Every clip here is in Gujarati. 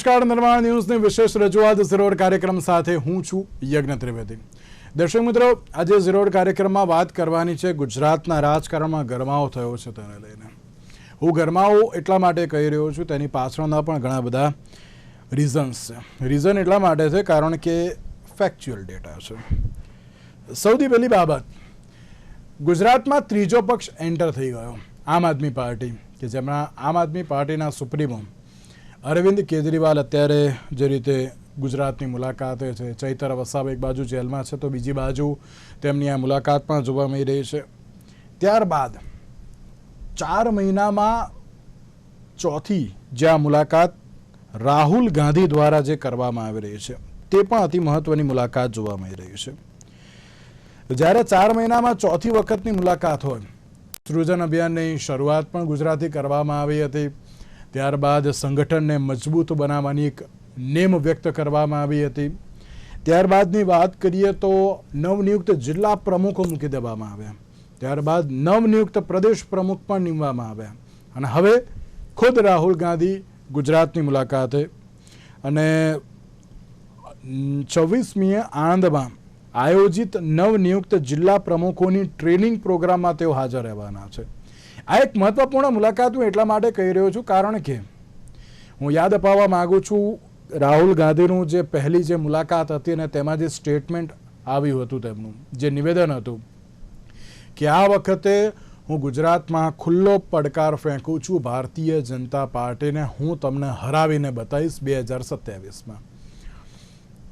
નમસ્કાર, નિર્માણ ન્યૂઝની વિશેષ રજૂઆત ઝીરોડ કાર્યક્રમ સાથે હું છું યજ્ઞ ત્રિવેદી. દર્શક મિત્રો, આજે ઝીરોડ કાર્યક્રમમાં વાત કરવાની છે ગુજરાતના રાજકારણમાં ગરમાવો થયો છે તેને લઈને. હું ગરમાવો એટલા માટે કહી રહ્યો છું, તેની પાછળના પણ ઘણા બધા રીઝન્સ છે. રીઝન એટલા માટે છે કારણ કે ફેક્ચ્યુઅલ ડેટા છે. સૌથી પહેલી બાબત, ગુજરાતમાં ત્રીજો પક્ષ એન્ટર થઈ ગયો, આમ આદમી પાર્ટી, કે જેમના આમ આદમી પાર્ટીના સુપ્રીમો અરવિંદ કેજરીવાલ અત્યારે જે રીતે ગુજરાતની મુલાકાતે છે, ચૈતર વસાવ એક બાજુ જેલમાં છે, તો બીજી બાજુ તેમની આ મુલાકાત પણ જોવા મળી રહી છે. ત્યારબાદ ચાર મહિનામાં ચોથી જે આ મુલાકાત રાહુલ ગાંધી દ્વારા જે કરવામાં આવી રહી છે, તે પણ અતિ મહત્વની મુલાકાત જોવા મળી રહી છે. જ્યારે ચાર મહિનામાં ચોથી વખતની મુલાકાત હોય, સૃજન અભિયાનની શરૂઆત પણ ગુજરાતી કરવામાં આવી હતી. ત્યારબાદ સંગઠનને મજબૂત બનાવવાની એક નેમ વ્યક્ત કરવામાં આવી હતી. ત્યારબાદની વાત કરીએ તો નવનિયુક્ત જિલ્લા પ્રમુખો મૂકી દેવામાં આવ્યા. ત્યારબાદ નવનિયુક્ત પ્રદેશ પ્રમુખ પણ નીમવામાં આવ્યા. અને હવે ખુદ રાહુલ ગાંધી ગુજરાતની મુલાકાતે. અને છવ્વીસમીએ આણંદમાં આયોજિત નવનિયુક્ત જિલ્લા પ્રમુખોની ટ્રેનિંગ પ્રોગ્રામમાં તેઓ હાજર રહેવાના છે. આ એક મહત્વપૂર્ણ મુલાકાત હું એટલા માટે કહી રહ્યો છું કારણ કે હું યાદ અપાવવા માગું છું, રાહુલ ગાંધીનું જે પહેલી જે મુલાકાત હતી અને તેમાં જે સ્ટેટમેન્ટ આવ્યું હતું તેમનું, જે નિવેદન હતું કે આ વખતે હું ગુજરાતમાં ખુલ્લો પડકાર ફેંકું છું ભારતીય જનતા પાર્ટીને, હું તમને હરાવીને બતાવીશ બે હજાર સત્યાવીસમાં.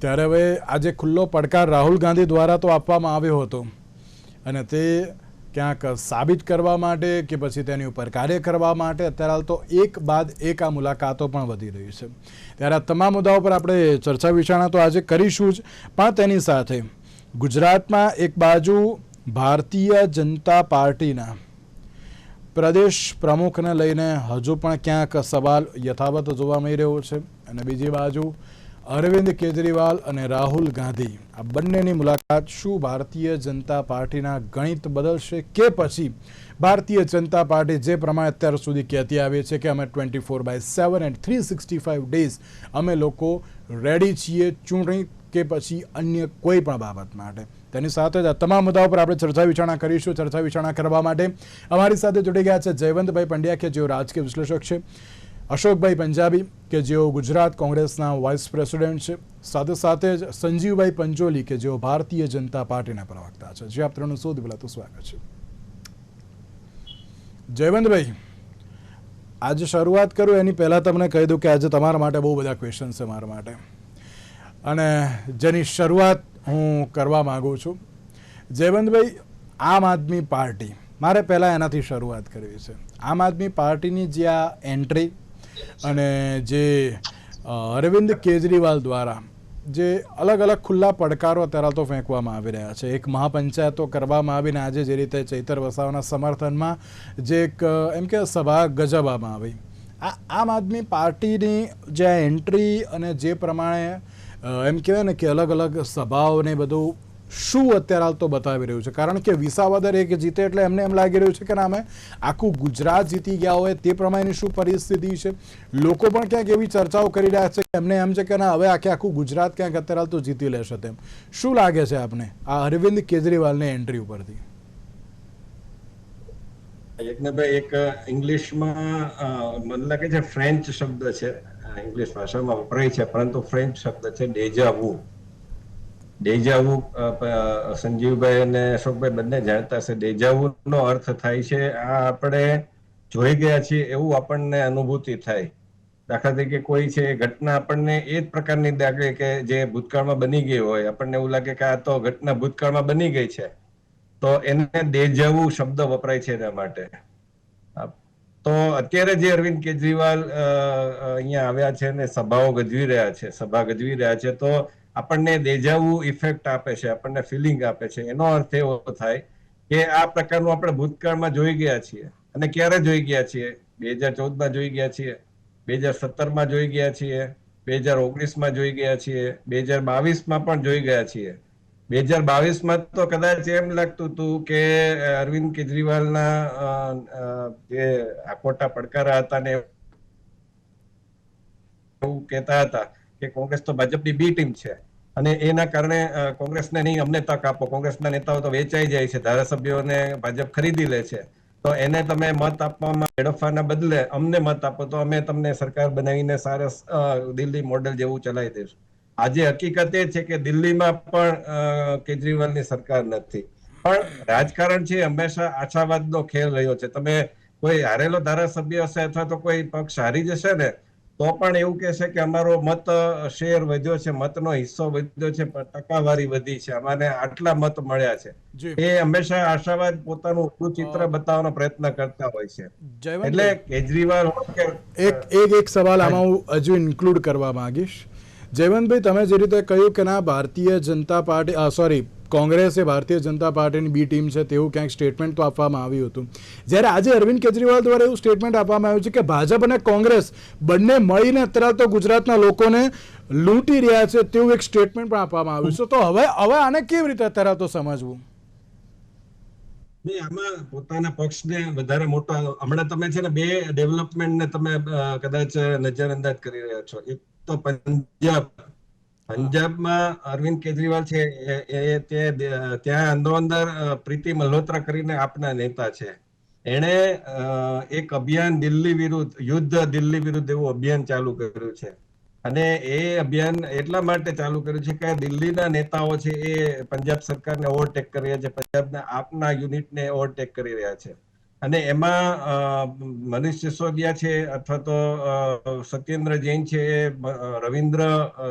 ત્યારે હવે આજે ખુલ્લો પડકાર રાહુલ ગાંધી દ્વારા તો આપવામાં આવ્યો હતો અને તે ક્યાંક સાબિત કરવા માટે કે પછી તેની ઉપર કાર્ય કરવા માટે. અત્યારે હાલ તો એક બાદ એક આ મુલાકાતો પણ વધી રહી છે. ત્યારે આ તમામ મુદ્દાઓ પર આપણે ચર્ચા વિચારણા તો આજે કરીશું જ. પણ તેની સાથે ગુજરાતમાં એક બાજુ ભારતીય જનતા પાર્ટીના પ્રદેશ પ્રમુખને લઈને હજુ પણ ક્યાંક સવાલ યથાવત જોવા મળી રહ્યો છે. અને બીજી બાજુ અરવિંદ કેજરીવાલ અને રાહુલ ગાંધી. આ બંનેની મુલાકાત શું ભારતીય જનતા પાર્ટીના ગણિત બદલશે કે પછી? ભારતીય જનતા પાર્ટી જે પ્રમાણે અત્યાર સુધી કહેતી આવી છે કે અમે twenty four by seven and three sixty five days અમે લોકો રેડી છીએ ચૂંટણી કે પછી અન્ય કોઈ પણ બાબત માટે. તેની સાથે જ આ તમામ મુદ્દાઓ પર આપણે ચર્ચા વિચારણા કરીશું. ચર્ચા વિચારણા કરવા માટે અમારી સાથે જોડી ગયા છે જયવંતભાઈ પંડ્યા કે જેઓ રાજકીય વિશ્લેષક છે. અશોકભાઈ પંજાબી, કે જેઓ ગુજરાત કોંગ્રેસના વાઇસ પ્રેસિડેન્ટ છે. સાથે સાથે જ સંજીવભાઈ પંચોલી, કે જેઓ ભારતીય જનતા પાર્ટીના પ્રવક્તા છે. જે આપ ત્રણનું શોધ પહેલાં સ્વાગત છે. જયવંતભાઈ, આજે શરૂઆત કરું, એની પહેલાં તમને કહી દઉં કે આજે તમારા માટે બહુ બધા ક્વેશ્ચન છે મારા માટે. અને જેની શરૂઆત હું કરવા માગું છું. જયવંતભાઈ, આમ આદમી પાર્ટી, મારે પહેલાં એનાથી શરૂઆત કરવી છે. આમ આદમી પાર્ટીની જે આ એન્ટ્રી અને જે અરવિંદ કેજરીવાલ દ્વારા જે અલગ અલગ ખુલ્લા પડકારો અત્યારે તો ફેંકવામાં આવી રહ્યા છે. એક મહાપંચાયતો કરવામાં આવીને આજે જે રીતે ચૈતર વસાવાના સમર્થનમાં જે એક એમ કે સભા ગજવવામાં આવી. આ, આમ આદમી પાર્ટીની જે એન્ટ્રી અને જે પ્રમાણે એમ કહેવાય ને કે અલગ અલગ સભાઓને બધું શું અત્યારે હાલ તો બતાવી રહ્યું છે? કારણ કે વિસાવદર એક જીતે એટલે એમને એમ લાગી રહ્યું છે કે ના આખું ગુજરાત જીતી ગયા હોય તે પ્રમાણેની શું પરિસ્થિતિ છે? લોકો પણ ક્યાંક એવી ચર્ચાઓ કરી રહ્યા છે કે એમને એમ છે કે ના, હવે આખે આખું ગુજરાત ક્યાંક અત્યારે હાલ તો જીતી લેશે તેમ. શું લાગે છે આપને આ અરવિંદ કેજરીવાલની એન્ટ્રી ઉપરથી? યજ્ઞભાઈ, એક ઇંગ્લિશમાં મને લાગે છે ફ્રેન્ચ શબ્દ છે. ઇંગ્લિશ ભાષામાં વપરાય છે, પરંતુ ફ્રેન્ચ શબ્દ છે ડેજાવુ ડેજાવુ સંજીવભાઈ અને અશોકભાઈ બંને જાણતા છે ડેજાવુ નો અર્થ થાય છે, આ આપણે જોઈ ગયા છીએ, એવું આપણને અનુભૂતિ થાય. દાખલા તરીકે કોઈ છે ઘટના આપણને એ જ પ્રકારની લાગે કે જે ભૂતકાળમાં બની ગઈ હોય. આપણને એવું લાગે કે આ તો ઘટના ભૂતકાળમાં બની ગઈ છે. તો એને દેજાવું શબ્દ વપરાય છે એના માટે. તો અત્યારે જે અરવિંદ કેજરીવાલ અહીંયા આવ્યા છે ને સભાઓ ગજવી રહ્યા છે, સભા ગજવી રહ્યા છે, તો આપણને દેજાવું ઇફેક્ટ આપે છે, આપણને ફિલિંગ આપે છે. એનો અર્થ એવો થાય કે આ પ્રકારનું આપણે ભૂતકાળમાં જોઈ ગયા છીએ. અને ક્યારે જોઈ ગયા છીએ? બે હજાર ચૌદમાં જોઈ ગયા છીએ, બે હજાર સત્તરમાં જોઈ ગયા છીએ, બે હજાર ઓગણીસમાં જોઈ ગયા છીએ, બે હજાર બાવીસમાં પણ જોઈ ગયા છીએ. બે હજાર બાવીસમાં તો કદાચ એમ લાગતું હતું કે અરવિંદ કેજરીવાલના જે આકોટા પડકારા હતા ને એવું કહેતા હતા. કે કોંગ્રેસ તો ભાજપની બી ટીમ છે. અને એના કારણે કોંગ્રેસને નહીં અમને તક આપો. કોંગ્રેસના નેતાઓ તો વેચાઈ જાય છે. ધારાસભ્યોને ભાજપ ખરીદી લે છે. તો એને તમે મત આપવામાં વેડફવાના બદલે અમને મત આપો તો અમે તમને સરકાર બનાવીને સારસ દિલ્હી મોડેલ જેવું ચલાવી દઈશું. આજે હકીકત એ છે કે દિલ્હીમાં પણ કેજરીવાલની સરકાર નથી. પણ રાજકારણ છે હંમેશા આશાવાદનો ખેલ રહ્યો છે. તમે કોઈ હારેલો ધારાસભ્ય હશે અથવા તો કોઈ પક્ષ હારી જશે ને તો પણ એવું કહેશે કે અમારો મત શેર વધ્યો છે મતનો હિસ્સો વધ્યો છે ટકાવારી વધી છે. અમારે આટલા મત મળ્યા છે. એ હંમેશા આશાવાદ પોતાનું ઊંધું ચિત્ર બતાવવાનો પ્રયત્ન કરતા હોય છે. એટલે કેજરીવાલ એક એક એક સવાલ આમાં હું હજુ ઇન્ક્લુડ કરવા માંગીશ. જયવંતભાઈ તમે જે રીતે કહ્યું કે ના ભારતીય જનતા પાર્ટી સોરી કોંગ્રેસ ભારતીય જનતા પાર્ટીની બી ટીમ છે તેવું ક્યાંક સ્ટેટમેન્ટ તો આપવામાં આવ્યું હતું. જ્યારે આજે અરવિંદ કેજરીવાલ દ્વારા એવું સ્ટેટમેન્ટ આપવામાં આવ્યું છે કે ભાજપ અને કોંગ્રેસ બંને મળીને અત્યારે તો ગુજરાતના લોકોને લૂંટી રહ્યા છે તેવું એક સ્ટેટમેન્ટ પણ આપવામાં આવ્યું છે. તો હવે હવે આને કેવી રીતે અત્યારે તો સમજવું? આમાં પોતાના પક્ષને વધારે મોટો હમણાં તમે છે ને બે ડેવલપમેન્ટને તમે અ, કદાચ નજરઅંદાજ કરી રહ્યા છો. એક તો પંજાબ પંજાબમાં અરવિંદ કેજરીવાલ છે, એ- તે, ત્યાં અંદરો અંદર પ્રીતિ મલ્હોત્રા કરીને આપના નેતા છે. એણે એક અભિયાન દિલ્હી વિરુદ્ધ, યુદ્ધ દિલ્હી વિરુદ્ધ એવું અભિયાન ચાલુ કર્યું છે. અને એ અભિયાન એટલા માટે ચાલુ કર્યું છે કે દિલ્હીના નેતાઓ છે એ પંજાબ સરકારને ઓવરટેક કરી રહ્યા છે, પંજાબના આપના યુનિટને ઓવરટેક કરી રહ્યા છે. અને એમાં મનીષ સિસોદિયા છે અથવા તો સત્યેન્દ્ર જૈન છે એ રવિન્દ્ર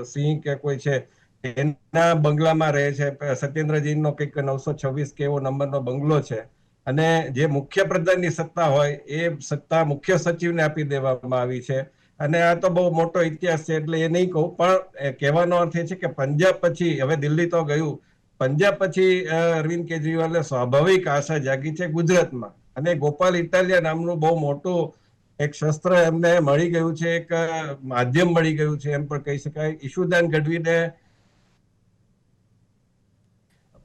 સિંહ કે કોઈ છે, એના બંગલામાં રહે છે. સત્યેન્દ્ર જૈનનો કંઈક નવસો છવ્વીસ કે નંબરનો બંગલો છે. અને જે મુખ્ય પ્રધાનની સત્તા હોય એ સત્તા મુખ્ય સચિવને આપી દેવામાં આવી છે. અને આ તો બહુ મોટો ઇતિહાસ છે એટલે એ નહીં કહું, પણ કહેવાનો અર્થ એ છે કે પંજાબ પછી, હવે દિલ્હી તો ગયું, પંજાબ પછી અરવિંદ કેજરીવાલને સ્વાભાવિક આશા જાગી છે ગુજરાતમાં. અને ગોપાલ ઇટાલિયા નામનું બહુ મોટું એક શસ્ત્ર એમને મળી ગયું છે, એક માધ્યમ મળી ગયું છે, એમ પણ કહી શકાય. ઈશુદાન ગઢવીને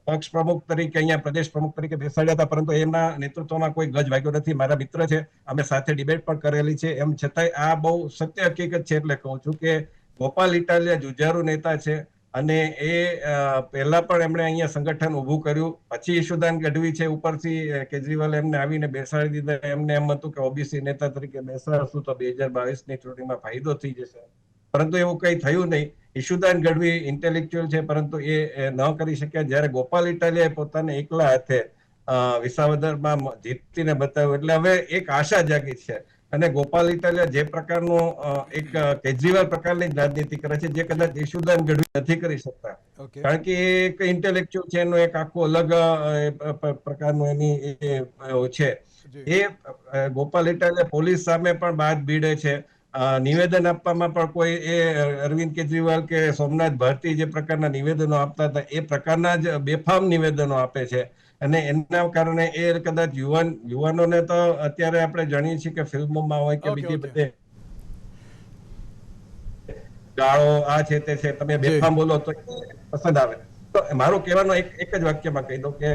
પક્ષ પ્રમુખ તરીકે, અહીંયા પ્રદેશ પ્રમુખ તરીકે બેસાડ્યા હતા, પરંતુ એમના નેતૃત્વમાં કોઈ ગજ વાગ્યો નથી. મારા મિત્ર છે, અમે સાથે ડિબેટ પણ કરેલી છે. એમ છતાંય આ બહુ સત્ય હકીકત છે એટલે કહું છું કે ગોપાલ ઇટાલિયા જુજારુ નેતા છે. અને એ પહેલા પણ એમણે અહીંયા સંગઠન ઊભું કર્યું. પછી ઈશુદાન ગઢવી છે ઉપરથી કેજરીવાલ એમને આવીને બેસાડી દીધા. એમને એમ હતું કે ઓબીસી નેતા તરીકે બેસાડશું તો બે હજાર બાવીસની ચૂંટણીમાં ફાયદો થઈ જશે. પરંતુ એવું કંઈ થયું નહીં. ઈશુદાન ગઢવી ઇન્ટેલેક્ચ્યુઅલ છે, પરંતુ એ ન કરી શક્યા. જ્યારે ગોપાલ ઇટાલિયાએ પોતાને એકલા હાથે વિસાવદરમાં જીતીને બતાવ્યું. એટલે હવે એક આશા જાગી છે અને ગોપાલ ઇટાલિયા જે પ્રકારનું એક કેજરીવાલ પ્રકારની જ રાજનીતિ કરે છે જે કદાચ ઈશુદાન ગઢવી નથી કરી શકતા. કારણ કે એ એક ઇન્ટેલેક્ચ્યુઅલ છે એનું એક આખો અલગ પ્રકારનું એની છે. એ ગોપાલ ઇટાલિયા પોલીસ સામે પણ બાદ ભીડે છે. નિવેદન આપવામાં પણ કોઈ એ અરવિંદ કેજરીવાલ કે સોમનાથ ભારતી જે પ્રકારના નિવેદનો આપતા હતા એ પ્રકારના જ બેફામ નિવેદનો આપે છે. અને એના કારણે એ કદાચ યુવાન યુવાનોને તો અત્યારે આપણે જાણીએ છીએ કે ફિલ્મોમાં હોય કે બીજી બધે ગાળો આ છે તે છે તમે બેફામ બોલો તો પસંદ આવે. તો મારું કહેવાનો એક એક જ વાક્યમાં કહી દઉં કે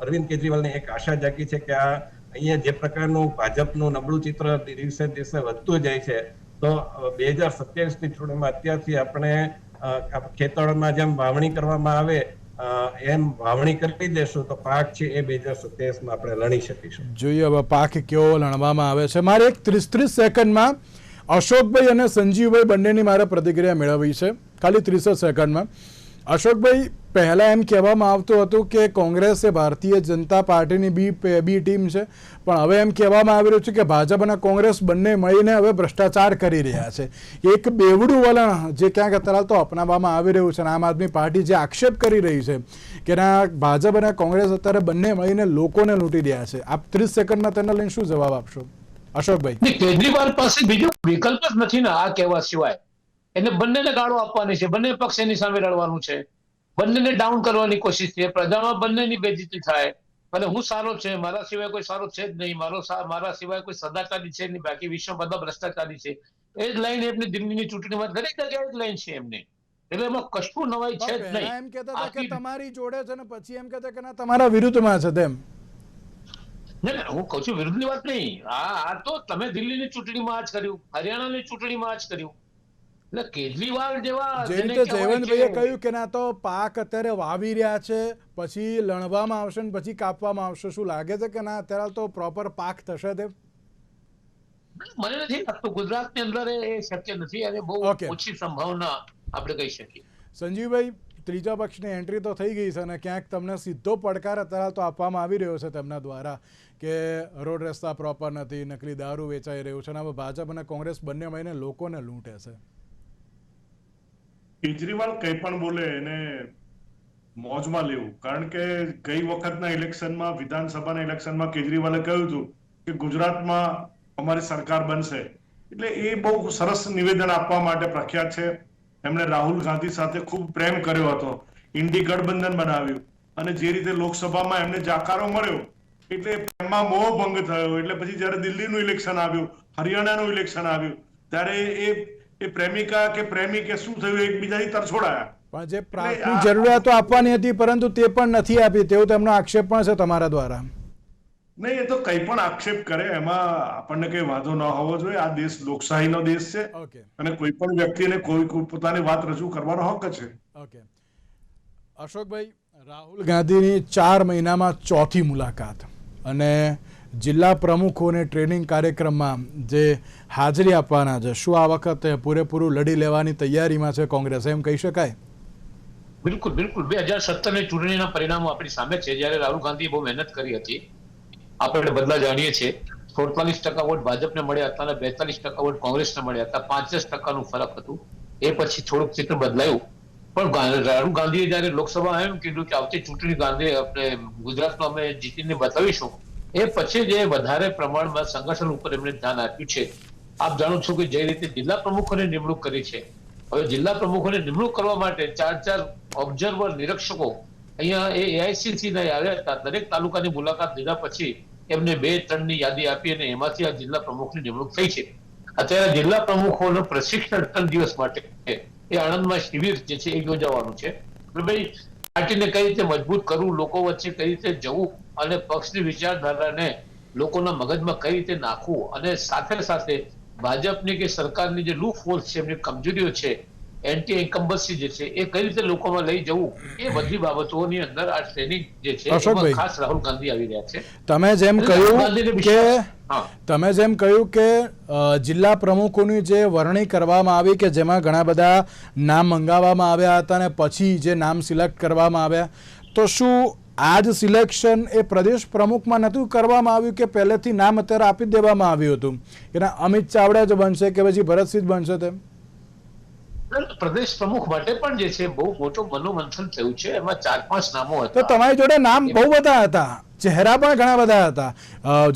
અરવિંદ કેજરીવાલને એક આશા જાગી છે કે આ અહીંયા જે પ્રકારનું ભાજપનું નબળું ચિત્ર દિવસે દિવસે વધતું જાય છે તો બે હજાર સત્યાવીસની ચૂંટણીમાં અત્યારથી આપણે ખેતરમાં જેમ વાવણી કરવામાં આવે એમ વાવણી કરી દેશું તો પાક છે એ બે હજાર સત્યાવીસમાં આપણે લણી શકીશું. જોઈએ હવે પાક કેવો લણવામાં આવે છે. મારે એક ત્રીસ ત્રીસ સેકન્ડમાં અશોકભાઈ અને સંજીવભાઈ બંનેની મારે પ્રતિક્રિયા મેળવવી છે. ખાલી ત્રીસ સેકન્ડમાં. અશોકભાઈ, પહેલાં એમ કહેવામાં આવતું હતું કે કોંગ્રેસ એ ભારતીય જનતા પાર્ટીની બી બી ટીમ છે. પણ હવે એમ કહેવામાં આવી રહ્યું છે કે ભાજપ અને કોંગ્રેસ બંને મળીને હવે ભ્રષ્ટાચાર કરી રહ્યા છે. એક બેવડું વલણ જે ક્યાંક અત્યારે તો અપનાવવામાં આવી રહ્યું છે અને આમ આદમી પાર્ટી જે આક્ષેપ કરી રહી છે કે ના ભાજપ અને કોંગ્રેસ અત્યારે બંને મળીને લોકોને લૂંટી રહ્યા છે. આપ ત્રીસ સેકન્ડમાં તેને લઈને શું જવાબ આપશો? અશોકભાઈ. કેજરીવાલ પાસે બીજો વિકલ્પ જ નથી ને આ કહેવા સિવાય. એટલે બંનેને ગાળો આપવાની છે. બંને પક્ષ એની સામે લડવાનું છે. બંનેને ડાઉન કરવાની કોશિશ છે. પ્રજામાં બંનેની બેજતી થાય. અને હું સારો છે. મારા સિવાય કોઈ સારો છે જ નહીં. મારો મારા સિવાય કોઈ સદાચારી છે નહીં. બાકી વિશ્વ બધા ભ્રષ્ટાચારી છે. એ જ લાઈન એમની દિલ્હીની ચૂંટણીમાં દરેક જગ્યાએ જ લાઈન છે એમની. એટલે એમાં કશું નવાઈ છે જ નહીં. એમ કહેતા કે તમારી જોડે છે ને પછી એમ કહેતા કે ના તમારા વિરુદ્ધમાં છે તેમ. ના, હું કહું છું વિરુદ્ધની વાત નહીં. આ આ તો તમે દિલ્હીની ચૂંટણીમાં આ જ કર્યું. હરિયાણાની ચૂંટણીમાં આ જ કર્યું. એટલે કેજરીવાલ જેવા જે રીતે જયવંતભાઈએ કહ્યું કે ના તો પાક અત્યારે વાવી રહ્યા છે પછી લણવામાં આવશે ને પછી કાપવામાં આવશે શું લાગે છે કે ના? અત્યારે તો પ્રોપર પાક થશે તે મને નથી લાગતું ગુજરાતની અંદર એ શક્ય નથી અને બહુ ઓછી સંભાવના આપણે કહી શકીએ. સંજીવભાઈ ત્રીજા પક્ષની એન્ટ્રી તો થઈ ગઈ છે અને ક્યાંક તમને સીધો પડકાર અત્યારે તો આપવામાં આવી રહ્યો છે તેમના દ્વારા કે રોડ રસ્તા પ્રોપર નથી નકલી દારૂ વેચાઈ રહ્યું છે અને હવે ભાજપ અને કોંગ્રેસ બંને મળીને લોકોને લૂંટે છે. કેજરીવાલ કંઈ પણ બોલે એને મોજમાં લેવું. કારણ કે ગઈ વખતના ઇલેક્શનમાં, વિધાનસભાના ઇલેક્શનમાં કેજરીવાલે કહ્યું હતું કે ગુજરાતમાં અમારી સરકાર બનશે. એટલે એ બહુ સરસ નિવેદન આપવા માટે પ્રખ્યાત છે. એમણે રાહુલ ગાંધી સાથે ખૂબ પ્રેમ કર્યો હતો. ઇન્ડી ગઠબંધન બનાવ્યું. અને જે રીતે લોકસભામાં એમને જાકારો મળ્યો, એટલે પ્રેમમાં મોહ ભંગ થયો. એટલે પછી જ્યારે દિલ્હીનું ઇલેક્શન આવ્યું, હરિયાણાનું ઇલેક્શન આવ્યું, ત્યારે એ એ પ્રેમિકા કે પ્રેમી કે શું થયું એકબીજાથી તરછોડાયા. પણ જે પ્રાથમિક જરૂરિયાતો આપવાની હતી પરંતુ તે પણ નથી આપી. તેવો તેમનો આક્ષેપ પણ છે તમારા દ્વારા. નહીં એ તો કંઈ પણ આક્ષેપ કરે એમાં આપણને કઈ વાંધો ન હોવો જોઈએ. આ દેશ લોકશાહીનો દેશ છે. અને કોઈ પણ વ્યક્તિને કોઈ કોઈ પોતાની વાત રજૂ કરવાનો હક છે. ઓકે. અશોકભાઈ રાહુલ ગાંધીની ચાર મહિનામાં ચોથી મુલાકાત. અને જિલ્લા પ્રમુખોને ટ્રેનિંગ કાર્યક્રમમાં જે હાજરી આપવાના છે, શું આ વખતે પૂરેપૂરું લડી લેવાની તૈયારીમાં છે કોંગ્રેસ? એમ કહી શકાય? બિલકુલ બિલકુલ. બે હજાર સત્તરની ચૂંટણીના પરિણામો આપણી સામે છે. જ્યારે રાહુલ ગાંધીએ બહુ મહેનત કરી હતી, આપણે બદલા જાણીએ છીએ. સુડતાલીસ ટકા વોટ ભાજપને મળ્યા હતા અને બેતાલીસ ટકા વોટ કોંગ્રેસને મળ્યા હતા. પાંચ ટકાનું ફરક હતું. એ પછી થોડુંક ચિત્ર બદલાયું. પણ રાહુલ ગાંધીએ જયારે લોકસભા એમ કીધું કે આવતી ચૂંટણી ગાંધી આપણે ગુજરાતમાં અમે જીતીને બતાવીશું એ પછી જે વધારે પ્રમાણમાં સંગઠન ઉપર એમણે ધ્યાન આપ્યું છે. આપ જાણો છો કે જે રીતે જિલ્લા પ્રમુખોની નિમણૂક કરી છે. હવે જિલ્લા પ્રમુખોને નિમણૂક કરવા માટે ચાર ચાર ઓબ્ઝર્વર નિરીક્ષકો અહીંયા એ એઆઈસીસી ના આવ્યા હતા. દરેક તાલુકાની મુલાકાત લીધા પછી એમને બે ત્રણની યાદી આપી અને એમાંથી આ જિલ્લા પ્રમુખની નિમણૂક થઈ છે. અત્યારે જિલ્લા પ્રમુખોનું પ્રશિક્ષણ ત્રણ દિવસ માટે એ આણંદમાં શિબિર જે છે એ યોજાવાનું છે. ભાઈ, પાર્ટીને કઈ રીતે મજબૂત કરવું, લોકો વચ્ચે કઈ રીતે જવું અને પક્ષની વિચારધારાને લોકોના મગજમાં કઈ રીતે નાખવું અને સાથે સાથે ભાજપની કે સરકારની જે લૂપ ફોર્સ છે એમની કમજોરીઓ છે એન્ટી એન્કમ્બસી જે છે એ કઈ રીતે લોકોમાં લઈ જવું એ બધી બાબતોની અંદર આ ટ્રેનિંગ જે છે ખાસ રાહુલ ગાંધી આવી રહ્યા છે. તમે જેમ કહ્યું કે તમે જેમ કહ્યું કે જિલ્લા પ્રમુખોની જે વરણી કરવામાં આવી કે જેમાં ઘણા બધા નામ મંગાવવામાં આવ્યા હતા અને પછી જે નામ સિલેક્ટ કરવામાં આવ્યા તો શું આ જ સિલેક્શન એ પ્રદેશ પ્રમુખમાં નહોતું કરવામાં આવ્યું કે પહેલેથી નામ અત્યારે આપી દેવામાં આવ્યું હતું. એના અમિત ચાવડા જ બનશે કે પછી ભરતસિંહ બનશે તેમ? પ્રદેશ પ્રમુખ માટે પણ જે છે બહુ મોટો મનોમંથન થયું છે. એમાં ચાર પાંચ નામો તો તમારી જોડે નામ બહુ બધા હતા. ચહેરા પણ ઘણા બધા હતા.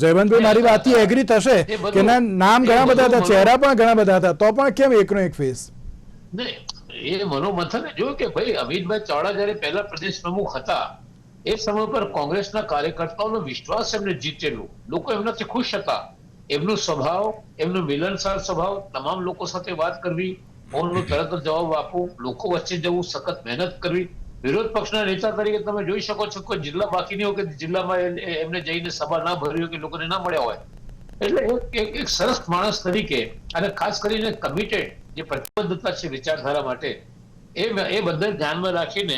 જયવંતભાઈ મારી વાતથી એગ્રી થશે કે નામ ઘણા બધા હતા ચહેરા પણ ઘણા બધા હતા. તો પણ કેમ એકનો એક ફેસ એ મનોમંથન જોયું કે ભાઈ અમિતભાઈ ચાવડા જયારે પહેલા પ્રદેશ પ્રમુખ હતા એ સમય પર કોંગ્રેસના કાર્યકર્તાઓનો વિશ્વાસ એમને જીતેલું. લોકો એમનાથી ખુશ હતા. એમનો સ્વભાવ, એમનો મિલનસાર સ્વભાવ તમામ લોકો સાથે વાત કરવી, ફોનનો તરત જવાબ આપવો, લોકો વચ્ચે જવું, સખત મહેનત કરવી. વિરોધ પક્ષના નેતા તરીકે તમે જોઈ શકો છો કોઈ જિલ્લા બાકી નહીં હોય કે જિલ્લામાં એમને જઈને સભા ના ભરી હોય કે લોકોને ના મળ્યા હોય. એટલે એક એક સરસ માણસ તરીકે અને ખાસ કરીને કમિટેડ જે પ્રતિબદ્ધતા છે વિચારધારા માટે, એ એ બધા ધ્યાનમાં રાખીને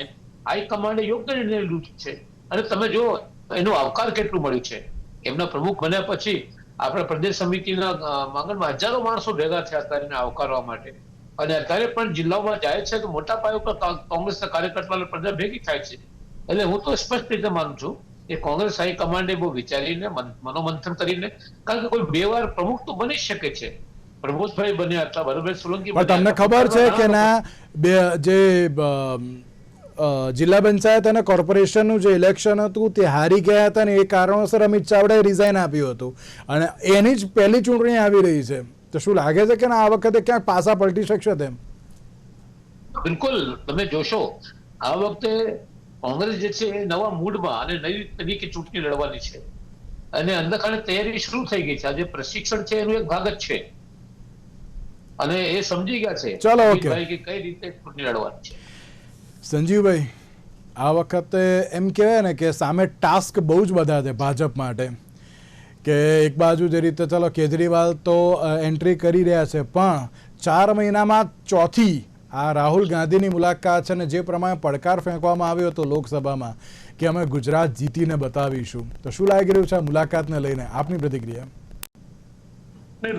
હાઈકમાન્ડે યોગ્ય નિર્ણય લીધું છે. અને તમે જો એનો આવકાર કેટલું મળ્યું છે. એમના પ્રમુખ બન્યા પછી આપણા પ્રદેશ સમિતિના માંગણમાં હજારો માણસો ભેગા થયા હતા એને આવકારવા માટે. અને અત્યારે પણ જિલ્લાઓમાં જાય છે તો મોટા પાયો પર કોંગ્રેસના કાર્યકર્તાઓ પ્રજા ભેગી થાય છે. એટલે હું તો સ્પષ્ટ રીતે માનું છું કે કોંગ્રેસ હાઈકમાન્ડે બહુ વિચારીને મન- મનોમંથન કરીને કારણ કે કોઈ બે વાર પ્રમુખ તો બની શકે છે. પ્રમોદભાઈ બન્યા હતા બરોબર સોલંકી તમને ખબર છે કે ના બે જે જિલ્લા પંચાયત અને કોર્પોરેશનનું જે ઇલેક્શન હતું તે હારી ગયા હતા ને એ કારણોસર અમિત ચાવડાએ રિઝાઇન આપ્યું હતું. અને એની જ પહેલી ચૂંટણી આવી રહી છે. તો શું લાગે છે કે આ વખતે ક્યાંક પાસા પલટી શકશે તેમ? બિલકુલ તમે જોશો આ વખતે કોંગ્રેસ જે છે એ નવા મૂડમાં અને નવી તરીકે ચૂંટણી લડવાની છે. અને અંદરખાને તૈયારી શરૂ થઈ ગઈ છે. આજે પ્રશિક્ષણ છે એનો એક ભાગ જ છે. અને એ સમજી ગયા છે ચાલો. કે કઈ રીતે ચૂંટણી લડવાની છે. સંજીવભાઈ, આ વખતે એમ કહેવાય ને કે સામે ટાસ્ક બહુ જ બધા છે ભાજપ માટે. કે એક બાજુ જે રીતે ચલો કેજરીવાલ તો એન્ટ્રી કરી રહ્યા છે, પણ ચાર મહિનામાં ચોથી આ રાહુલ ગાંધીની મુલાકાત છે ને જે પ્રમાણે પડકાર ફેંકવામાં આવ્યો હતો લોકસભામાં કે અમે ગુજરાત જીતીને બતાવીશું. તો શું લાગી રહ્યું છે આ મુલાકાતને લઈને? આપની પ્રતિક્રિયા?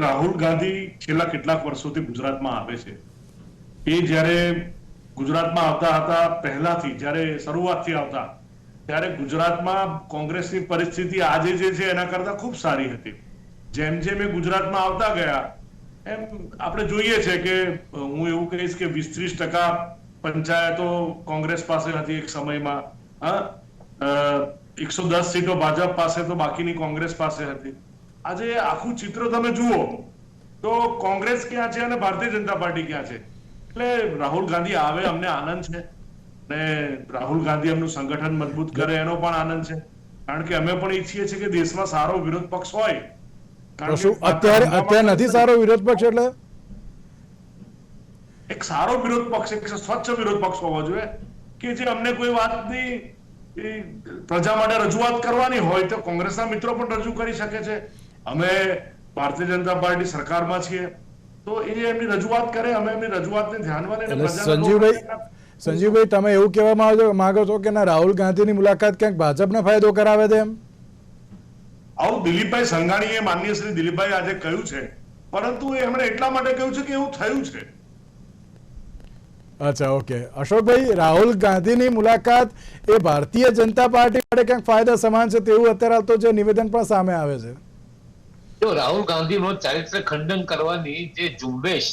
રાહુલ ગાંધી છેલ્લા કેટલાક વર્ષોથી ગુજરાતમાં આવે છે. એ જ્યારે ગુજરાતમાં આવતા હતા પહેલાથી, જ્યારે શરૂઆતથી આવતા, ત્યારે ગુજરાતમાં કોંગ્રેસની પરિસ્થિતિ આજે જે છે એના કરતા ખૂબ સારી હતી. જેમ જેમ એ ગુજરાતમાં આવતા ગયા, એમ આપણે જોઈએ છે કે હું એવું કહીશ કે વીસ ત્રીસ ટકા પંચાયતો કોંગ્રેસ પાસે હતી એક સમયમાં. એકસો દસ સીટો ભાજપ પાસે તો બાકીની કોંગ્રેસ પાસે હતી. આજે આખું ચિત્ર તમે જુઓ, તો કોંગ્રેસ ક્યાં છે અને ભારતીય જનતા પાર્ટી ક્યાં છે? એટલે રાહુલ ગાંધી આવે અમને આનંદ છે. ને રાહુલ ગાંધી એમનું સંગઠન મજબૂત કરે એનો પણ આનંદ છે. કારણ કે અમે પણ ઈચ્છીએ છીએ કે દેશમાં સારો વિરોધ પક્ષ હોય. શું અત્યારે અત્યારે નથી સારો વિરોધ પક્ષ એટલે? એક સારો વિરોધ પક્ષ એક સ્વચ્છ વિરોધ પક્ષ હોવો જોઈએ. કે જે અમને કોઈ વાતની એ પ્રજા માટે રજૂઆત કરવાની હોય તો કોંગ્રેસના મિત્રો પણ રજૂ કરી શકે છે. અમે ભારતીય જનતા પાર્ટી સરકારમાં છીએ. તો એ એમની રજૂઆત કરે અમે એમની રજૂઆતને ધ્યાનમાં લઈને સંજીવભાઈ સંજીવભાઈ તમે એવું કહેવા માંગો માંગો છો કે ના રાહુલ ગાંધીની મુલાકાત ક્યાંક ભાજપને ફાયદો કરાવે છે એમ? આવું દિલીપભાઈ સંઘાણીએ માનનીય શ્રી દિલીપભાઈ આજે કહ્યું છે. પરંતુ એમણે એટલા માટે કહ્યું છે કે એવું થયું છે. અચ્છા ઓકે. અશોકભાઈ રાહુલ ગાંધીની મુલાકાત એ ભારતીય જનતા પાર્ટી માટે ક્યાંક ફાયદા સમાન છે તેવું અત્યારે તો જે નિવેદન પણ સામે આવે છે. જો રાહુલ ગાંધીનો ચારિત્ર ખંડન કરવાની જે ઝુંબેશ,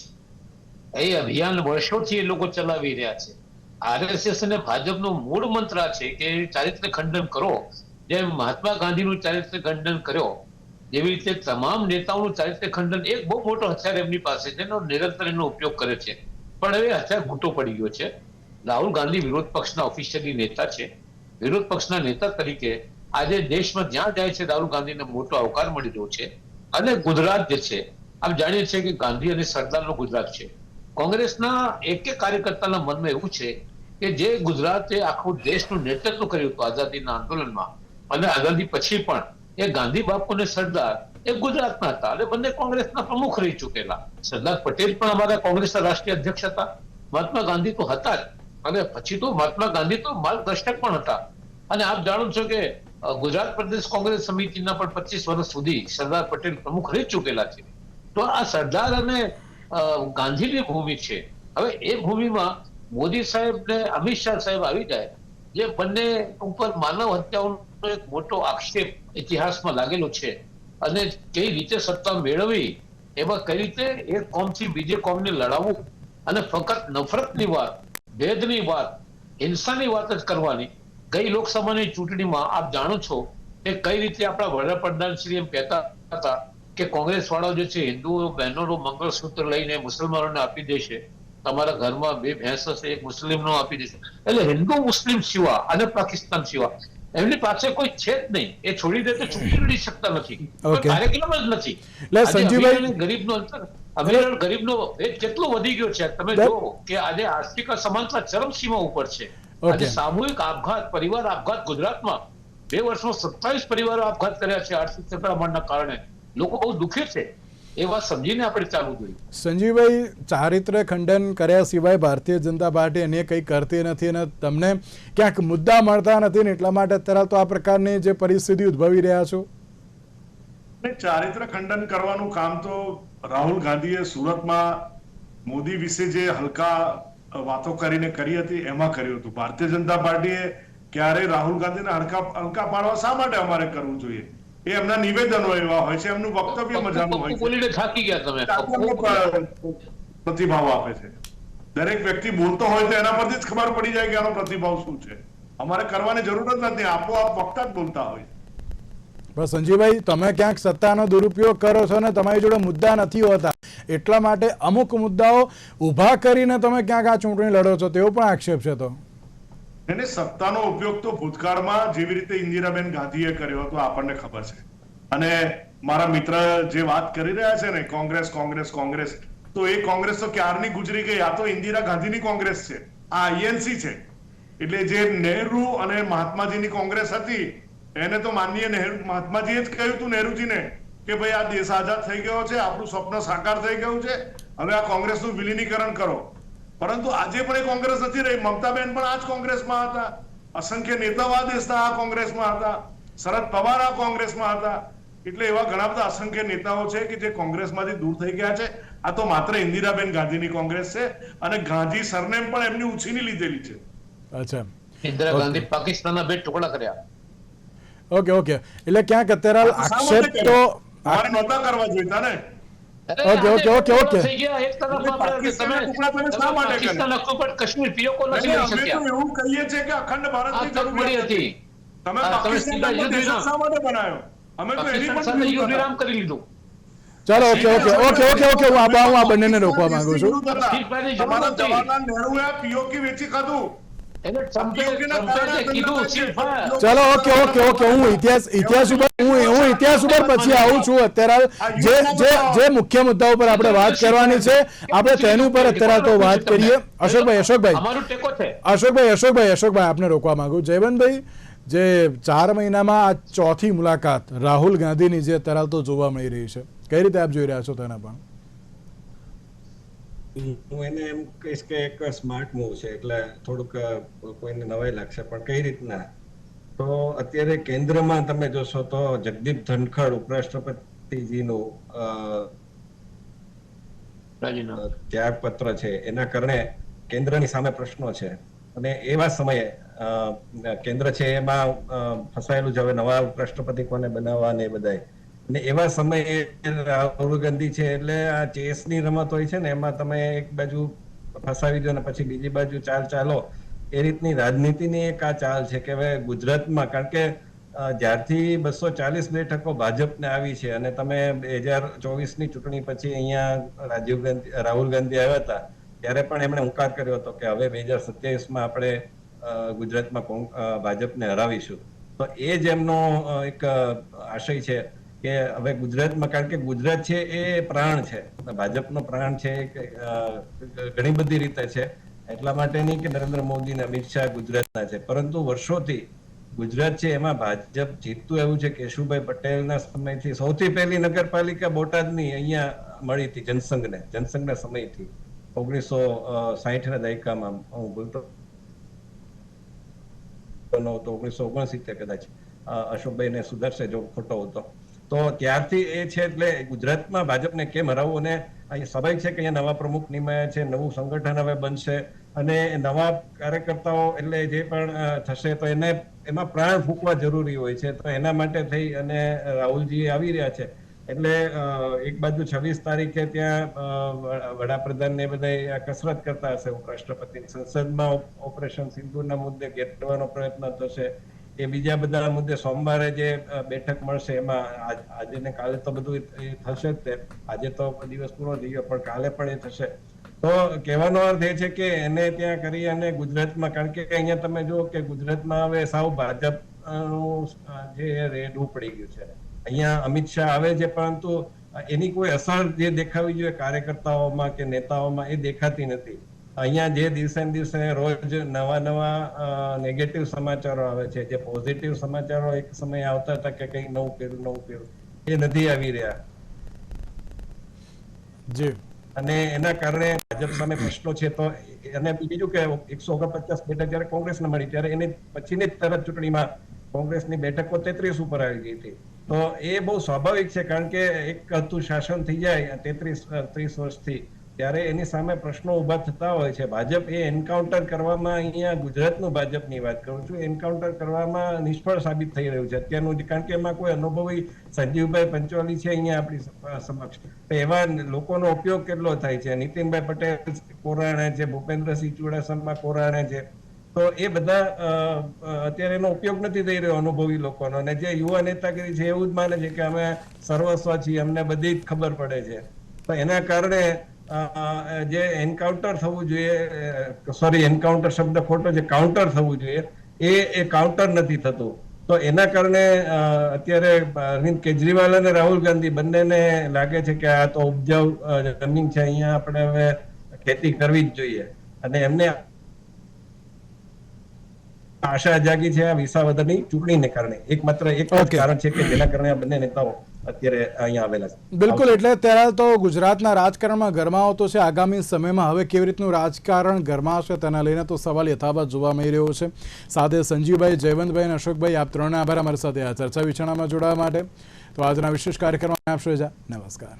એ અભિયાન વર્ષોથી એ લોકો ચલાવી રહ્યા છે. આરએસએસ અને ભાજપનો મૂળ મંત્ર છે કે ચારિત્ર ખંડન કરો. જેમ મહાત્મા ગાંધીનું ચારિત્ર ખંડન કર્યો, જેવી રીતે તમામ નેતાઓનું ચારિત્ર ખંડન એક બહુ મોટો હથિયાર એમની પાસે છે નિરંતર એનો ઉપયોગ કરે છે. પણ હવે હથિયાર ઘૂંટો પડી ગયો છે. રાહુલ ગાંધી વિરોધ પક્ષના ઓફિશિયલી નેતા છે. વિરોધ પક્ષના નેતા તરીકે આજે દેશમાં જ્યાં જાય છે રાહુલ ગાંધીને મોટો આવકાર મળી રહ્યો છે. અને ગુજરાત જે છે, આપ જાણીએ છીએ કે ગાંધી અને સરદારનું ગુજરાત છે. કોંગ્રેસના એક કાર્યકર્તાના મનમાં એવું છે કે જે ગુજરાતે આખું દેશનું નેતૃત્વ કર્યું હતું આઝાદીના આંદોલનમાં અને આઝાદી પછી પણ એ ગાંધી બાપુ અને સરદાર એ ગુજરાતના હતા અને બંને કોંગ્રેસના પ્રમુખ રહી ચૂકેલા. સરદાર પટેલ પણ અમારા કોંગ્રેસના રાષ્ટ્રીય અધ્યક્ષ હતા. મહાત્મા ગાંધી તો હતા જ અને પછી તો મહાત્મા ગાંધી તો માર્ગદર્શક પણ હતા. અને આપ જાણો છો કે ગુજરાત પ્રદેશ કોંગ્રેસ સમિતિના પણ પચીસ વર્ષ સુધી સરદાર પટેલ પ્રમુખ રહી ચૂકેલા છે. તો આ સરદાર અને ગાંધીની ભૂમિ છે. હવે એ ભૂમિમાં મોદી સાહેબ ને અમિત શાહ સાહેબ આવી જાય જે બંને ઉપર માનવ હત્યાઓનો એક મોટો આક્ષેપ ઇતિહાસમાં લાગેલો છે. અને કઈ રીતે સત્તા મેળવી એમાં કઈ રીતે એક કોમથી બીજે કોમને લડાવવું અને ફક્ત નફરતની વાત, ભેદની વાત, હિંસાની વાત જ કરવાની ગઈ લોકસભાની ચૂંટણીમાં આપ જાણો છો કે કઈ રીતે આપણા વડાપ્રધાન શ્રી એમ કહેતા હતા કે કોંગ્રેસ વાળા જે છે હિન્દુઓ બહેનોનું મંગળસૂત્ર લઈને મુસલમાનોને આપી દેશે તમારા ઘરમાં બે ભેંસ હશે એક મુસ્લિમનો આપી દેશે. એટલે હિન્દુ મુસ્લિમ સિવા અને પાકિસ્તાન સિવા એમની પાસે કોઈ છે જ નહીં. એ છોડી દે તો ચૂંટણી લડી શકતા નથી. કાર્યક્રમ જ નથી. એટલે સંજીવભાઈ- ગરીબનો અંતર અમીર ગરીબનો ભેદ કેટલો વધી ગયો છે? તમે દર- કે આજે આર્થિક અસમાનતા ચરમસીમા ઉપર છે. આજે સામૂહિક આપઘાત પરિવાર આપઘાત ગુજરાતમાં. બે વર્ષમાં સત્તાવીસ પરિવારો આપઘાત કર્યા છે આર્થિક સંક્રમણના કારણે. લોકો બહુ દુઃખી છે. એ વાત સમજીને આપણે ચાલવું જોઈએ. સંજીવભાઈ ચારિત્ર ખંડન કર્યા સિવાય ભારતીય જનતા પાર્ટી એને કંઈ કરતી નથી અને તમને ક્યાંક મુદ્દા મળતા નથી ને એટલા માટે અત્યારે તો આ પ્રકારની જે પરિસ્થિતિ ઉદ્ભવી રહ્યા છો? ચારિત્ર ખંડન કરવાનું કામ તો રાહુલ ગાંધીએ સુરતમાં મોદી વિશે જે હલકા વાતો કરીને કરી હતી એમાં કર્યું હતું. ભારતીય જનતા પાર્ટીએ ક્યારે રાહુલ ગાંધીને હડકા હલકા પાડવા શા માટે અમારે કરવું જોઈએ? એ એમના નિવેદનો એવા હોય છે એમનું વક્તવ્ય મજાનું હોય બોલીને થાકી ગયા તમે. પ્રતિભાવ આપે છે. દરેક વ્યક્તિ બોલતો હોય તો એના પરથી જ ખબર પડી જાય કે આનો પ્રતિભાવ શું છે. અમારે કરવાની જરૂર જ નથી. આપોઆપ વક્તા જ બોલતા હોય. પણ સંજીવભાઈ, તમે ક્યાંક સત્તાનો દુરુપયોગ કરો છો ને તમારી જોડે મુદ્દા નથી હોતા. એટલા માટે અમુક મુદ્દાઓ ઊભા કરીને તમે ક્યાંક આ ચૂંટણી લડો છો તેવો પણ આક્ષેપ છે તો. એને સત્તાનો ઉપયોગ તો ભૂતકાળમાં જેવી રીતે ઇન્દિરાબેન ગાંધીએ કર્યો હતો, આપણને ખબર છે. અને મારા મિત્ર જે વાત કરી રહ્યા છે ને, કોંગ્રેસ કોંગ્રેસ કોંગ્રેસ, તો એ કોંગ્રેસ તો ક્યારની ગુજરી ગઈ? આ તો ઇન્દિરા ગાંધીની કોંગ્રેસ છે. આ આઈએનસી છે. એટલે જે નહેરુ અને મહાત્માજીની કોંગ્રેસ હતી એને તો માનનીય નહેરુ મહાત્માજીએ જ કહ્યું હતું નહેરુજીને કે ભાઈ આ દેશ આઝાદ થઈ ગયો છે આપણું સ્વપ્ન સાકાર થઈ ગયું છે હવે આ કોંગ્રેસનું વિલીનીકરણ કરો. પરંતુ આજે પણ એ કોંગ્રેસ નથી રહી મમતાબેન પણ આ જ કોંગ્રેસમાં હતા અસંખ્ય નેતાઓ આ દેશના આ કોંગ્રેસમાં હતા શરદ પવાર આ કોંગ્રેસમાં હતા એટલે એવા ઘણા બધા અસંખ્ય નેતાઓ છે કે જે કોંગ્રેસમાંથી દૂર થઈ ગયા છે. આ તો માત્ર ઇન્દિરાબેન ગાંધીની કોંગ્રેસ છે અને ગાંધી સરનેમ પણ એમની ઉછીની લીધેલી છે. અચ્છા. ઇન્દિરા ગાંધી પાકિસ્તાનના બે ટુકડા કર્યા. Okay okay. એટલે ક્યાંક અત્યારે આક્ષેપ તો મારે નહોતા કરવા જોઈતા ને. Okay, okay, okay, okay. Kashmir પીઓકો નથી લઈ શક્યા. એવું કહીએ છીએ કે અખંડ ભારતની હતી. તમે. શા માટે બનાવ્યો? અમે તો એની પણ યુદ્ધ વિરામ કરી લીધું. ચાલો okay okay okay okay okay હું આ બંનેને રોકવા માંગુ છું. જવાહરલાલ નહેરુએ આ પીઓકી વેચી ખાધું? ચાલો ઓકે ઓકે ઓકે હું ઇતિહાસ ઇતિહાસ ઉપર હું હું ઇતિહાસ ઉપર પછી આવું છું અત્યારે. જે જે જે મુખ્ય મુદ્દા ઉપર આપણે વાત કરવાની છે આપણે તેની ઉપર અત્યારે તો વાત કરીએ. અશોકભાઈ અશોકભાઈ. અમારું ટેકો છે. અશોકભાઈ અશોકભાઈ અશોકભાઈ આપને રોકવા માંગુ. જયવંતભાઈ જે ચાર મહિનામાં આ ચોથી મુલાકાત રાહુલ ગાંધીની જે અત્યારે તો જોવા મળી રહી છે. કઈ રીતે આપ જોઈ રહ્યા છો તેના પણ? હું એને એમ કહીશ કે એક સ્માર્ટ મૂવ છે એટલે થોડુંક કોઈને નવાઈ લાગશે પણ કઈ રીતના? તો અત્યારે કેન્દ્રમાં તમે જોશો તો જગદીપ ધનખડ ઉપરાષ્ટ્રપતિજીનું. ત્યાગપત્ર છે. એના કારણે કેન્દ્રની સામે પ્રશ્નો છે. અને એવા સમયે અ, કેન્દ્ર છે એમાં ફસાયેલું છે હવે નવા ઉપરાષ્ટ્રપતિ કોને બનાવવા ને એ બધાય. અને એવા સમયે રાહુલ ગાંધી છે એટલે આ ચેસની રમત હોય છે ને, એમાં તમે એક બાજુ ફસાવી દો ને પછી બીજી બાજુ ચાલ ચાલો, એ રીતની રાજનીતિની એક આ ચાલ છે કે હવે ગુજરાતમાં, કારણ કે જ્યારથી બસો ચાલીસ બેઠકો ભાજપને આવી છે અને તમે બે હજાર ચોવીસની ચૂંટણી પછી અહીંયા રાજીવ ગાંધી, રાહુલ ગાંધી આવ્યા હતા, ત્યારે પણ એમણે હુંકાર કર્યો હતો કે હવે બે હજાર સત્યાવીસમાં આપણે ગુજરાતમાં ભાજપને હરાવીશું. તો એ જ એમનો એક આશય છે. કે હવે ગુજરાતમાં, કારણ કે ગુજરાત છે એ પ્રાણ છે. ભાજપનો પ્રાણ છે ઘણી બધી રીતે છે. એટલા માટે નહીં કે નરેન્દ્ર મોદી ને અમિત શાહ ગુજરાતના છે. પરંતુ વર્ષોથી ગુજરાત છે એમાં ભાજપ જીતતું એવું છે. કેશુભાઈ પટેલના સમયથી સૌથી પહેલી નગરપાલિકા બોટાદની અહીંયા મળી હતી જનસંઘને. જનસંઘના સમયથી. ઓગણીસો સાહીઠ ના દાયકામાં હું ભૂલતો નહોતો. ઓગણીસો ઓગણસિત્તેર કદાચ. અશોકભાઈ અશોકભાઈને સુધારશે જો ખોટો હતો. તો ત્યારથી એ છે એટલે ગુજરાતમાં ભાજપને કેમ હરાવવું અને અહીંયા સ્વાભાવિક છે કે અહીંયા નવા પ્રમુખ નિમાયા છે, નવું સંગઠન હવે બનશે અને નવા કાર્યકર્તાઓ એટલે જે પણ થશે તો એને, એમાં પ્રાણ ફૂંકવા જરૂરી હોય છે. તો એના માટે થઈ અને રાહુલજી આવી રહ્યા છે. એટલે એક બાજુ છવ્વીસ તારીખે ત્યાં વડાપ્રધાન ને બધા કસરત કરતા હશે ઉપરાષ્ટ્રપતિ સંસદમાં ઓપરેશન સિંધુના મુદ્દે ગેટવાનો પ્રયત્ન થશે. એ બીજા બધા મુદ્દે સોમવારે જે બેઠક મળશે એમાં આજે ને કાલે તો બધું એ- થશે જ તે. આજે તો દિવસ પૂરો થઈ ગયો, પણ કાલે પણ એ થશે. તો કહેવાનો અર્થ એ છે કે એને ત્યાં કરી અને ગુજરાતમાં, કારણ કે અહીંયા તમે જુઓ કે ગુજરાતમાં હવે સાવ ભાજપ જે રેડ ઉપડી ગયું છે. અહીંયા અમિત શાહ આવે છે, પરંતુ એની કોઈ અસર જે દેખાવી જોઈએ કાર્યકર્તાઓમાં કે નેતાઓમાં એ દેખાતી નથી. અહીંયા જે દિવસે દિવસે રોજ નવા નવા નેગેટિવ સમાચારો આવે છે. જે પોઝિટિવ સમાચારો એક સમય આવતા હતા કે કંઈક નવું કર્યું નવું કર્યું એ નથી આવી રહ્યા. જી. અને એના કારણે ભાજપ સામે પ્રશ્નો છે તો અને બીજું કે એકસો ઓગણપચાસ બેઠક જયારે કોંગ્રેસને મળી ત્યારે એની પછીની જ તરત ચૂંટણીમાં કોંગ્રેસની બેઠકો તેત્રીસ ઉપર આવી ગઈ હતી. તો એ બહુ સ્વાભાવિક છે કારણ કે એક હતું શાસન થઈ જાય તેત્રીસ ત્રીસ વર્ષથી. ત્યારે એની સામે પ્રશ્નો ઊભા થતા હોય છે. ભાજપ એ એન્કાઉન્ટર કરવામાં અહીંયા ગુજરાતનું ભાજપની વાત કરું છું. એન્કાઉન્ટર કરવામાં નિષ્ફળ સાબિત થઈ રહ્યું છે. અત્યારનું કારણ કે એમાં કોઈ અનુભવી સંજીવભાઈ પંચોલી છે અહીંયા આપણી સમક્ષ. તો એવા લોકોનો ઉપયોગ કેટલો થાય છે? નીતિનભાઈ પટેલ, કોરાણે છે, ભૂપેન્દ્રસિંહ ચુડાસમા કોરાણે છે. તો એ બધા અત્યારે એનો ઉપયોગ નથી થઈ રહ્યો અનુભવી લોકોનો. અને જે યુવા નેતાગીરી છે, એવું જ માને છે કે અમે સર્વસ્વ છીએ. અમને બધી જ ખબર પડે છે. તો એના કારણે જે એન્કાઉન્ટર થવું જોઈએ સોરી એન્કાઉન્ટર શબ્દ ખોટો છે કાઉન્ટર થવું જોઈએ એ એ કાઉન્ટર નથી થતું. તો એના કારણે અત્યારે અરવિંદ કેજરીવાલ અને રાહુલ ગાંધી બંનેને લાગે છે કે આ તો ઉપજાઉ જમીન છે અહીંયા આપણે હવે ખેતી કરવી જ જોઈએ. અને એમને આશા જાગી છે આ વિસાવદરની ચૂંટણીને કારણે. એકમાત્ર એક કારણ છે કે જેના કારણે આ બંને નેતાઓ અત્યારે અહીંયા આવેલા છે. બિલકુલ એટલે ત્યારે તો ગુજરાતના રાજકારણમાં ગરમાવો તો છે. આગામી સમયમાં હવે કેવી રીતનું રાજકારણ ગરમાશે તેના લઈને તો સવાલ યથાવત જોવા મળી રહ્યો છે. સાથે સંજીવભાઈ જયવંતભાઈ અને અશોકભાઈ આપ ત્રણને આભાર અમારી સાથે આ ચર્ચા વિચારણામાં જોડાવા માટે. તો આજના વિશેષ કાર્યક્રમમાં આપશો રજા નમસ્કાર.